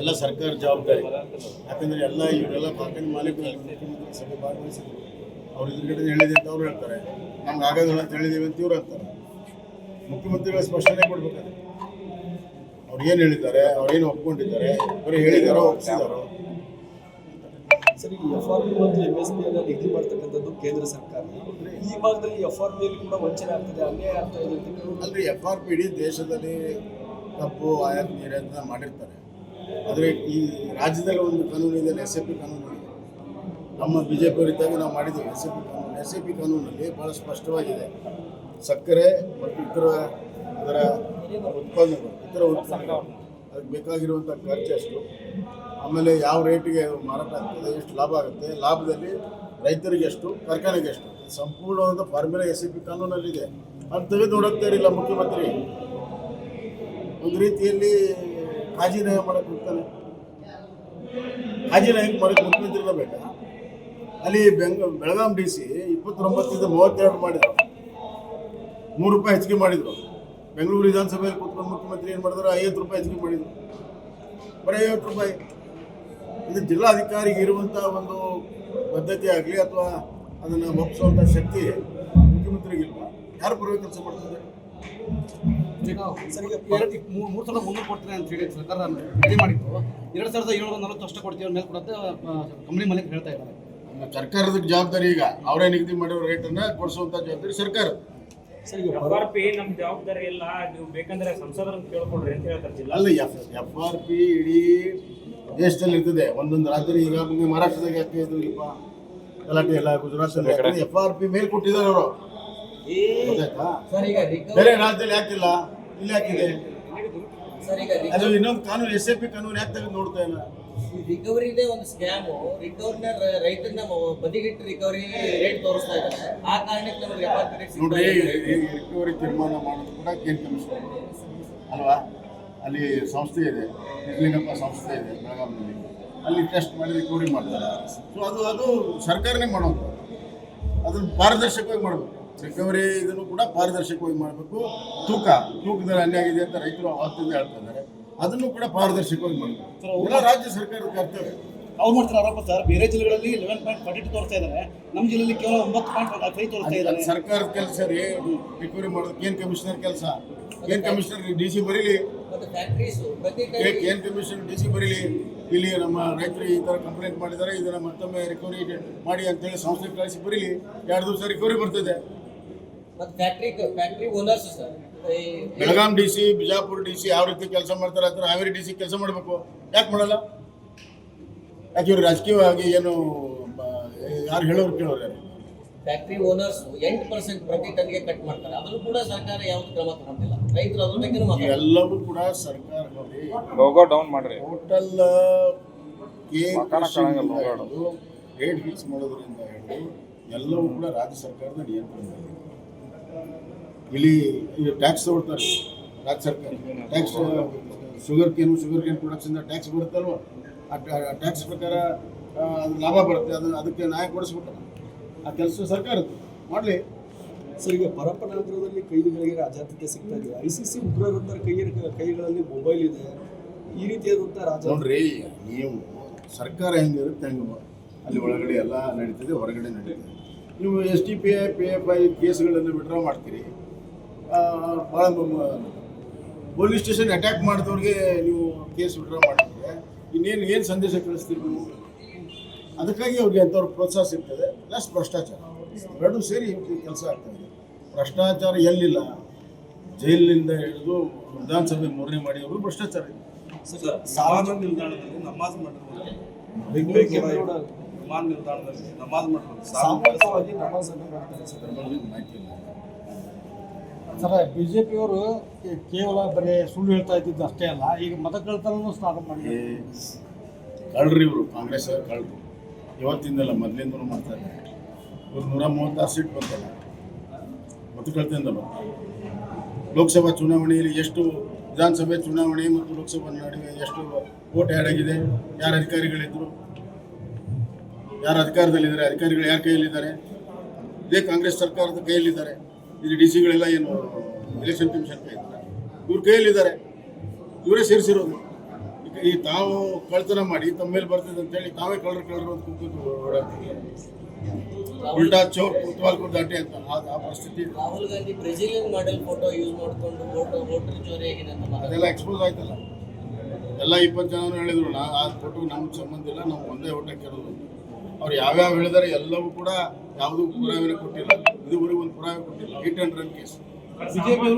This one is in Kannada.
ಎಲ್ಲ ಸರ್ಕಾರ ಜವಾಬ್ದಾರಿ. ಯಾಕಂದ್ರೆ ಎಲ್ಲ ಇವರೆಲ್ಲ ಕಾರ್ಖಾನೆ ಮಾಲೀಕರು ಸರಿ ಮುಖ್ಯಮಂತ್ರಿ ಸಭೆ ಭಾಗವಹಿಸಿದ್ರು. ಅವ್ರು ಎದುರುಗಡೆ ಹೇಳಿದೆ ಅಂತ ಅವ್ರು ಹೇಳ್ತಾರೆ. ನಮ್ಗೆ ಆಗೋದಿಲ್ಲ ಅಂತ ಹೇಳಿದೀವಿ ಅಂತ ಇವ್ರು ಹೇಳ್ತಾರೆ. ಮುಖ್ಯಮಂತ್ರಿಗಳ ಸ್ಪಷ್ಟನೆ ಕೊಡ್ಬೇಕಾದ್ರೆ ಅವ್ರು ಏನು ಹೇಳಿದ್ದಾರೆ ಏನು ಒಪ್ಕೊಂಡಿದ್ದಾರೆ ಬರೀ ಹೇಳಿದಾರೋ ಒಪ್ಪಿಸಿದಾರೋ ಸರಿ ಎಫ್ ಆರ್ ಪಿ ಮತ್ತು ಎಂ ಎಸ್ ಪಿ ಅನ್ನ ನಿಗದಿ ಮಾಡ್ತಕ್ಕಂಥದ್ದು ಕೇಂದ್ರ ಸರ್ಕಾರ. ಈ ಭಾಗದಲ್ಲಿ ಎಫ್ ಆರ್ ಪಿಯಲ್ಲಿ ಕೂಡ ವಂಚನೆ ಆಗ್ತದೆ ಅನ್ಯಾಯ ಆಗ್ತಾ ಇದೆ ಅಂತ ಅಲ್ರಿ ಎಫ್ ಆರ್ ಪಿ ಇಡೀ ದೇಶದಲ್ಲಿ ತಪ್ಪು ಆಯಾತ ಅಂತ ಮಾಡಿರ್ತಾರೆ. ಆದರೆ ಈ ರಾಜ್ಯದಲ್ಲಿ ಒಂದು ಕಾನೂನು ಇದೆ, ಎಸ್ ಎ ಪಿ ಕಾನೂನು ನಮ್ಮ ಬಿ ಜೆ ಪಿ ಇದ್ದಾಗ ನಾವು ಮಾಡಿದ್ದೀವಿ ಎಸ್ ಎ ಪಿ ಕಾನೂನು. ಎಸ್ ಎ ಪಿ ಕಾನೂನಲ್ಲಿ ಭಾಳ ಸ್ಪಷ್ಟವಾಗಿದೆ. ಸಕ್ಕರೆ ಮತ್ತು ಇತರ ಅದರ ಉತ್ಪನ್ನಗಳು, ಇತರ ಉತ್ಪನ್ನಗಳು, ಅದಕ್ಕೆ ಬೇಕಾಗಿರುವಂಥ ಖರ್ಚು ಎಷ್ಟು? ಆಮೇಲೆ ಯಾವ ರೇಟಿಗೆ ಮಾರಾಟ ಆಗ್ತದೆ, ಎಷ್ಟು ಲಾಭ ಆಗುತ್ತೆ, ಲಾಭದಲ್ಲಿ ರೈತರಿಗೆ ಎಷ್ಟು, ಕಾರ್ಖಾನೆಗೆ ಎಷ್ಟು? ಸಂಪೂರ್ಣವಾದ ಫಾರ್ಮುಲಾ ಎಸ್ ಸಿ ಪಿ ಕಾನೂನಲ್ಲಿದೆ. ಅದು ತೆಗೆದು ನೋಡುತ್ತಾ ಇರಲಿಲ್ಲ ಮುಖ್ಯಮಂತ್ರಿ. ಒಂದು ರೀತಿಯಲ್ಲಿ ಕಾಜಿನಾಯ ಮಾಡಕ್ಕೆ ಹೋಗ್ತಾನೆ. ಕಾಜಿನಾಯ ಮಾಡಕ್ಕೆ ಅಲ್ಲಿ ಬೆಂಗ, ಬೆಳಗಾಂ ಡಿ ಸಿ ಇಪ್ಪತ್ತೊಂಬತ್ತಿಂದ ಮೂವತ್ತೆರಡು ಮಾಡಿದ್ರು. ಮೂರು ರೂಪಾಯಿ ಹೆಚ್ಚಿಗೆ ಮಾಡಿದ್ರು. ಬೆಂಗಳೂರು ವಿಧಾನಸಭೆಯಲ್ಲಿ ಕೂತ್ಕೊಂಡು ಮುಖ್ಯಮಂತ್ರಿ ಏನು ಮಾಡಿದ್ರು? ಐವತ್ತು ರೂಪಾಯಿ ಹೆಚ್ಚಿಗೆ ಮಾಡಿದ್ರು. ಬರೀ ಐವತ್ತು ರೂಪಾಯಿ. ಇದು ಜಿಲ್ಲಾಧಿಕಾರಿಗೆ ಇರುವಂಥ ಒಂದು ಪದ್ಧತಿ ಆಗಲಿ ಅಥವಾ ಅದನ್ನು ಒಪ್ಪಿಸುವಂಥ ಶಕ್ತಿ ಮುಖ್ಯಮಂತ್ರಿಗಿಲ್ವಾ ಯಾರು ಪರವಾಗಿ ಕೆಲಸ ಮಾಡ್ತಾರೆ ಸರಿ ಈಗ ಮೂರು ಮೂರು ಸಾವಿರದ ಮುನ್ನೂರು ಕೊಡ್ತೀನಿ ಅಂತ ಹೇಳಿ ಸರ್ಕಾರ ರೆಡಿ ಮಾಡಿತ್ತು. ಎರಡು ಸಾವಿರದ ಏಳ್ನೂರ ನಲವತ್ತು ಅಷ್ಟು ಕೊಡ್ತೀವಿ ಮೇಲೆ ಕೊಡುತ್ತೆ ಕಂಪ್ನಿ ಮಾಲೀಕರು ಹೇಳ್ತಾ ಇದ್ದಾರೆ. ನಮ್ಮ ಸರ್ಕಾರದ ಜವಾಬ್ದಾರಿ ಈಗ. ಅವರೇ ನಿಗದಿ ಮಾಡಿರೋ ರೇಟನ್ನು ಕೊಡಿಸುವಂಥ ಜವಾಬ್ದಾರಿ ಸರ್ಕಾರ. ಸರಿ ಈಗ ಎಫ್ ಆರ್ ಪಿ ನಮ್ ಜವಾಬ್ದಾರಿ ಇಲ್ಲ. ನೀವು ಬೇಕಂದ್ರೆ ಸಂಸದರನ್ನು ಕೇಳ್ಕೊಡ್ರಿ ಅಂತ ಹೇಳ್ತಾರೆ ಜಿಲ್ಲಾ ಅಲ್ಲ ಎಫ್ ಎಫ್ ಆರ್ ಪಿ ಇಡೀ ದೇಶದಲ್ಲಿ ಇರ್ತದೆ ಒಂದೊಂದು ರಾಜ್ಯದಲ್ಲಿ ಈಗ ಮುಂದೆ ಮಹಾರಾಷ್ಟ್ರದಾಗ ಯಾಕೆ ಇದು ಇಲ್ಪ ಗಲಾಟೆ ಎಲ್ಲ ಗುಜರಾತ್ ಎಫ್ ಆರ್ ಪಿ ಮೇಲೆ ಕೊಟ್ಟಿದ್ದಾರೆ ಅವರು. ಬೇರೆ ರಾಜ್ಯದಲ್ಲಿ ಯಾಕಿಲ್ಲ? ಇಲ್ಲಿ ಯಾಕಿದೆ ಸರ್ ಈಗ ಅದು ಇನ್ನೊಂದು ಕಾನೂನು ಎಸ್ ಎ ಪಿ ಕಾನೂನು ಯಾಕೆ ತೆಗೆದು ನೋಡ್ತಾ ಇಲ್ಲ? ರಿಕವರಿನೇ ಒಂದು ಸ್ಕ್ಯಾಮು. ರಿಕವರಿನ ರೈತರನ್ನ ಬದಿಗಿಟ್ಟು ರಿಕವರಿ ರೇಟ್ ತೋರಿಸ್ತಾ ಇದ್ದಾರೆ. ಆ ಕಾರಣಕ್ಕೆ ನಮಗೆ ಎಪ್ಪತ್ತು ರೇಟ್ ನೋಡ್ರಿ ರಿಕವರಿ ತೀರ್ಮಾನ ಮಾಡೋದು ಕೂಡ ಕೇಂದ್ರ ಕಮಿಷನ್ ಅಲ್ವಾ? ಅಲ್ಲಿ ಸಂಸ್ಥೆ ಇದೆ. ನಿರ್ಲಿಂಗಪ್ಪ ಸಂಸ್ಥೆ ಇದೆ ಬೆಳಗಾವಿನಲ್ಲಿ ಅಲ್ಲಿ ಟೆಸ್ಟ್ ಮಾಡಿ ರಿಕವರಿ ಮಾಡ್ತಾರೆ. ಸೊ ಅದು ಅದು ಸರ್ಕಾರನೇ ಮಾಡೋದು. ಅದನ್ನು ಪಾರದರ್ಶಕವಾಗಿ ಮಾಡಬೇಕು. ರಿಕವರಿ ಇದನ್ನು ಕೂಡ ಪಾರದರ್ಶಕವಾಗಿ ಮಾಡಬೇಕು. ತೂಕ ತೂಕದಲ್ಲಿ ಅನ್ಯಾಯ ಆಗಿದೆ ಅಂತ ರೈತರು ಆವತ್ತಿಂದ ಹೇಳ್ತಾ ಇದ್ದಾರೆ. ಅದನ್ನು ಕೂಡ ಪಾರದರ್ಶಕವಾಗಿ ಮಾಡಬೇಕು. ಎಲ್ಲ ರಾಜ್ಯ ಸರ್ಕಾರದ ಕರ್ತವ್ಯ. ಅವ್ರು ಮಾಡ್ತಾರೆ ಆರೋಪ ಸರ್. ಬೇರೆ ಜಿಲ್ಲೆಗಳಲ್ಲಿ ಲೆವೆನ್ ಪಾಯಿಂಟ್ ಫಾರ್ಟಿ ಟು ತೋರಿಸ್ತಾ ಇದ್ದಾರೆ. ನಮ್ಮ ಜಿಲ್ಲೆಯಲ್ಲಿ ಕೇವಲ ಒಂಬತ್ತು ಪಾಯಿಂಟ್ ಫೈವ್ ತೋರಿಸ್ತಾ ಇದ್ದಾರೆ. ಸರ್ಕಾರದ ಕೆಲಸ ರೀ ರಿಕವರಿ ಮಾಡೋದು ಕೇನ್ ಕಮಿಷನರ್ ಕೆಲಸ? ಕೇನ್ ಕಮಿಷನರ್ ಡಿ ಸಿ ಬರೀಲಿ? ಕೇನ್ ಕಮಿಷನರ್ ಡಿ ಸಿ ಬರೀಲಿ? ಇಲ್ಲಿ ನಮ್ಮ ರೈತರು ಈ ಥರ ಕಂಪ್ಲೇಂಟ್ ಮಾಡಿದ್ದಾರೆ ಇದನ್ನು ಮತ್ತೊಮ್ಮೆ ರಿಕವರಿ ಮಾಡಿ ಅಂತೇಳಿ ಸಂಸ್ಥೆ ಕಳಿಸಿ ಬರೀಲಿ. ಎರಡು ದಿವಸ ರಿಕವರಿ ಬರ್ತದೆ. ಮತ್ತು ಫ್ಯಾಕ್ಟ್ರಿ ಫ್ಯಾಕ್ಟ್ರಿ ಓನರ್ಸ್ ಸರ್ ಈ Belgaum D C Bijapur D C ಯಾವ ರೀತಿ ಕೆಲಸ ಮಾಡ್ತಾರೆ ಥರ ಹಾವೇರಿ ಡಿ ಸಿ ಕೆಲಸ ಮಾಡಬೇಕು. ಯಾಕೆ ಮಾಡಲ್ಲ? ಯಾಕೆ ಇವ್ರು ರಾಜಕೀಯವಾಗಿ ಏನು ಯಾರು ಹೇಳೋರು ಕೇಳೋರು ಯಾರು? ಫ್ಯಾಕ್ಟ್ರಿ ಓನರ್ಸ್ ಎಂಟು ಪರ್ಸೆಂಟ್ ಪ್ರತಿ ಟನ್ಗೆ ಕಟ್ ಮಾಡ್ತಾರೆ. ಅದನ್ನು ಕೂಡ ಸರ್ಕಾರ ಯಾವುದು ಕ್ರಮ ತಗೊಂಡಿಲ್ಲ. ರೈತರು ಅದ್ರ ಬಗ್ಗೆ ಎಲ್ಲವೂ ಕೂಡ ಸರ್ಕಾರ ನೋಡಿ ಲೋಗೋ ಡೌನ್ ಮಾಡ್ರಿ. ಟೋಟಲ್. ರೇಟ್ ಫಿಕ್ಸ್ ಮಾಡೋದ್ರಿಂದ ಹಿಡಿದು ಎಲ್ಲವೂ ಕೂಡ ರಾಜ್ಯ ಸರ್ಕಾರದ ನಿಯಂತ್ರಣದಲ್ಲಿ ಇಲ್ಲಿ ಟ್ಯಾಕ್ಸ್ ತಗೊಳ್ತಾರೆ. ರಾಜ್ಯ ಸರ್ಕಾರ. Tax sugar cane sugar cane production tax ಬರುತ್ತಲ್ವ ಆ ಟ್ಯಾಕ್ಸ್ ಪ್ರಕಾರ ಅದು ಲಾಭ ಬರುತ್ತೆ. ಅದು ಅದಕ್ಕೆ ನ್ಯಾಯ ಕೊಡಿಸ್ಬಿಟ್ಟು ಆ ಕೆಲಸ ಸರ್ಕಾರದ್ದು. ಮಾಡಲಿ. ಸರ್ ಈಗ ಪರಪ್ಪನಗರದಲ್ಲಿ ಕೈದಿಗಳಿಗೆ ಅಜಾದ್ಯತೆ ಸಿಗ್ತಾ ಇದೆ ಐ ಸಿ ಸಿ ಉಗ್ರರ ಕೈ ಕೈಗಳಲ್ಲಿ ಮೊಬೈಲ್ ಇದೆ. ಈ ರೀತಿಯಾದಂಥ ರಾಜ ನೋಡ್ರಿ ನೀವು ಸರ್ಕಾರ ಹೆಂಗಿರುತ್ತೆ ಹೆಂಗೆ ಅಲ್ಲಿ ಒಳಗಡೆ ಎಲ್ಲ ನಡೀತದೆ ಹೊರಗಡೆ ನಡೀತದೆ. ನೀವು S T P I P F I ಕೇಸ್ಗಳನ್ನು withdraw ಮಾಡ್ತೀರಿ. ಭಾಳ ಪೊಲೀಸ್ ಸ್ಟೇಷನ್ ಅಟ್ಯಾಕ್ ಮಾಡಿದವ್ರಿಗೆ ನೀವು ಕೇಸ್ ವಿಡ್ರಾ ಮಾಡಿದ್ರೆ ಇನ್ನೇನು ಏನು ಸಂದೇಶ ಕಳಿಸ್ತೀರಿ ನೀವು? ಅದಕ್ಕಾಗಿ ಅವ್ರಿಗೆ ಅಂಥವ್ರು ಪ್ರೋತ್ಸಾಹ ಸಿಗ್ತದೆ ಪ್ಲಸ್ ಭ್ರಷ್ಟಾಚಾರ. ಎರಡೂ ಸೇರಿ ಕೆಲಸ ಆಗ್ತದೆ ಭ್ರಷ್ಟಾಚಾರ ಎಲ್ಲಿಲ್ಲ? ಜೈಲಿನಿಂದ ಹಿಡಿದು ವಿಧಾನಸಭೆ ಮೂರನೇ ಮಾಡಿ ಅವರು ಭ್ರಷ್ಟಾಚಾರ. ಇದೆ ಸಾರ್ವಜನಿಕ ನಿಲ್ದಾಣದಲ್ಲಿ ನಮಾಜ್ ಬೆಂಗಳೂರು ವಿಮಾನ ನಿಲ್ದಾಣದಲ್ಲಿ ನಮಾಜ್ ಸಾಮೂಹಿಕವಾಗಿ ಮಾಡ್ತಾರೆ ಸರ್ ಅದ್ರ ಬಗ್ಗೆ ಮಾಹಿತಿ ಇಲ್ಲ ಬಿ ಜೆ ಪಿಯವರು ಕೇವಲ ಬರೀ ಸುಳ್ಳು ಹೇಳ್ತಾ ಇದ್ದಿದ್ದು ಅಷ್ಟೇ ಅಲ್ಲ ಈಗ ಮತ ಕಳ್ತನೂ ಸ್ಟಾರ್ಟ್ ಮಾಡಿ ಕಳ್ರಿ ಇವರು ಕಾಂಗ್ರೆಸ್ ಕಳ್ರು. ಇವತ್ತಿಂದಲ್ಲ ಮೊದಲಿಂದ ಮಾಡ್ತಾರೆ ಇದ್ದಾರೆ. ಇವ್ರು ನೂರ ಮೂವತ್ತಾರು ಸೀಟ್ ಬರ್ತಾರೆ ಮತ ಕಳ್ತಿಂದ ಬರ್ತಾರೆ ಲೋಕಸಭಾ ಚುನಾವಣೆಯಲ್ಲಿ ಎಷ್ಟು ವಿಧಾನಸಭೆ ಚುನಾವಣೆ ಮತ್ತು ಲೋಕಸಭಾ ನಡುವೆ ಎಷ್ಟು ಓಟ್ ಆ್ಯಡ್ ಆಗಿದೆ ಯಾರು ಅಧಿಕಾರಿಗಳಿದ್ರು? ಯಾರು ಅಧಿಕಾರದಲ್ಲಿದ್ದಾರೆ ಅಧಿಕಾರಿಗಳು ಯಾರ ಕೈಯಲ್ಲಿದ್ದಾರೆ? ಇದೇ ಕಾಂಗ್ರೆಸ್ ಸರ್ಕಾರದ ಕೈಯಲ್ಲಿದ್ದಾರೆ. ಇಲ್ಲಿ ಡಿ ಸಿಗಳೆಲ್ಲ ಏನು ಎಲೆಕ್ಷನ್ ಕಮಿಷನ್ ಕೈ ಇದ್ದಾರೆ. ಇವ್ರ ಕೈಯಲ್ಲಿದ್ದಾರೆ. ಇವರೇ ಸೇರಿಸಿರೋದು. ಈ ತಾವು ಕಳ್ತನ ಮಾಡಿ ತಮ್ಮ ಮೇಲೆ ಬರ್ತದೆ ಅಂತೇಳಿ ತಾವೇ ಕಳ್ಳರು ಕಳ್ಳರು ಅಂತ ಕೂತು ಓಡಾಡ್ತೀವಿ ಉಲ್ಟಾ ಚೋರ್ ಕುತ್ವಾಲ್ ದಾಟಿ ಅಂತ ಆ- ಪರಿಸ್ಥಿತಿ. Rahul Gandhi Brazilian model photo use ಮಾಡಿಕೊಂಡು ಫೋಟೋ ವೋಟರ್ ಚೋರಿ ಆಗಿದೆ ಅಂತ ಅದೆಲ್ಲ ಎಕ್ಸ್ಪೋಸ್ ಆಯ್ತಲ್ಲ. ಎಲ್ಲ ಇಪ್ಪತ್ತು ಜನ ಹೇಳಿದ್ರು ನಾ ಆ ಫೋಟೋ ನಮ್ಗೆ ಸಂಬಂಧ ಇಲ್ಲ ನಾವು ಒಂದೇ ಊಟ ಕೇಳೋದು. ಅವ್ರು ಯಾವ್ಯಾವ ಹೇಳಿದಾರೆ ಎಲ್ಲವೂ ಕೂಡ ಯಾವುದೂ ಪುರಾವೆ ಕೊಟ್ಟಿಲ್ಲ. ಇದುವರೆಗೂ ಒಂದು ಪುರಾವೆ ಕೊಟ್ಟಿಲ್ಲ. Hit and run case BJP